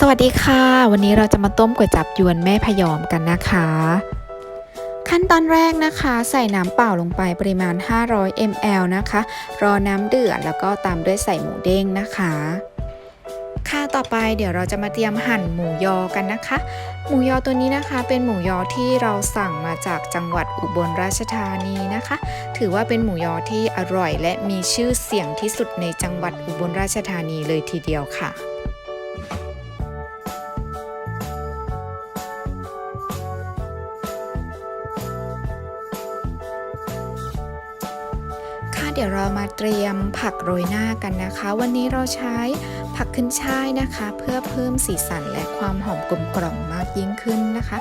สวัสดีค่ะ วันนี้เราจะมาต้มก๋วยจับยวนแม่พยอมกันนะคะ ขั้นตอนแรกนะคะ ใส่น้ำเปล่าลงไปปริมาณ 500 ml นะคะ รอน้ำเดือดแล้วก็ตามด้วยใส่หมูเด้งนะคะ ค่ะต่อไปเดี๋ยวเราจะมาเตรียมหั่นหมูยอกันนะคะ หมูยอตัวนี้นะคะเป็นหมูยอที่เราสั่งมาจากจังหวัดอุบลราชธานีนะคะ ถือว่าเป็นหมูยอที่อร่อย และมีชื่อเสียงที่สุดในจังหวัดอุบลราชธานีเลยทีเดียวค่ะ เดี๋ยวเรามาเตรียมผักโรยหน้ากันนะคะ วันนี้เราใช้ผักขึ้นช่ายนะคะ เพื่อเพิ่มสีสันและความหอมกลมกล่อมมากยิ่งขึ้นนะคะ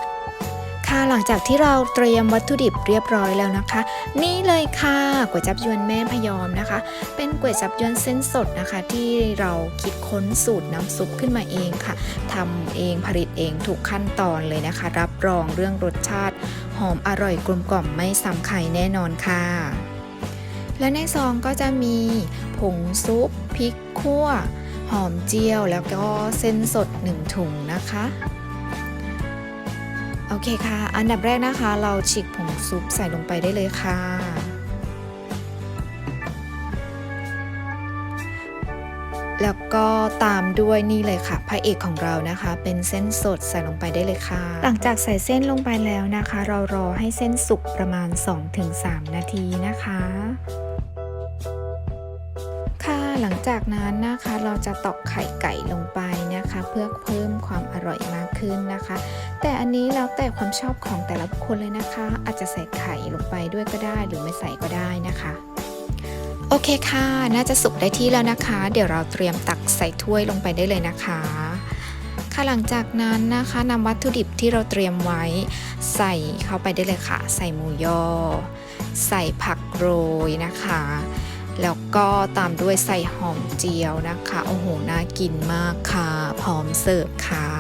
ค่ะหลังจากที่เราเตรียมวัตถุดิบเรียบร้อยแล้วนะคะ นี่เลยค่ะก๋วยจับยวนแม่พยอมนะคะ เป็นก๋วยจับยวนเส้นสดนะคะ ที่เราคิดค้นสูตรน้ำซุปขึ้นมาเองค่ะทำเองผลิตเองทุกขั้นตอนเลยนะคะ รับรองเรื่องรสชาติ หอมอร่อยกลมกล่อมไม่ซ้ำใครแน่นอนค่ะ และในซองก็จะมีผงซุปพริกขั่ว หอมเจียวแล้วก็เส้นสด 1 ถุงนะคะ โอเคค่ะ อันดับแรกนะคะ เราฉีกผงซุปใส่ลงไปได้เลยค่ะ แล้วก็ตามด้วยนี่เลยค่ะ พระเอกของเรานะคะ เป็นเส้นสดใส่ลงไปได้เลยค่ะ หลังจากใส่เส้นลงไปแล้วนะคะ เรารอให้เส้นสุกประมาณ 2-3 นาทีนะคะ ลังจากนั้นนะคะเราจะตอกไข่ไก่ลงไปนะคะ เพื่อเพิ่มความอร่อยมากขึ้นนะคะ แต่อันนี้แล้วแต่ความชอบของแต่ละบุคคลเลยนะคะ อาจจะใส่ไข่ลงไปด้วยก็ได้หรือไม่ใส่ก็ได้นะคะโอเคค่ะ น่าจะสุกได้ที่แล้วนะคะ เดี๋ยวเราเตรียมตักใส่ถ้วยลงไปได้เลยนะคะ ค่ะหลังจากนั้นนะคะนำวัตถุดิบที่เราเตรียมไว้ใส่เข้าไปได้เลยค่ะ ใส่หมูยอ ใส่ผักโรยนะคะ แล้วก็ตามด้วยใส่หอมเจียวนะคะ โอ้โห น่ากินมากค่ะ พร้อมเสิร์ฟค่ะ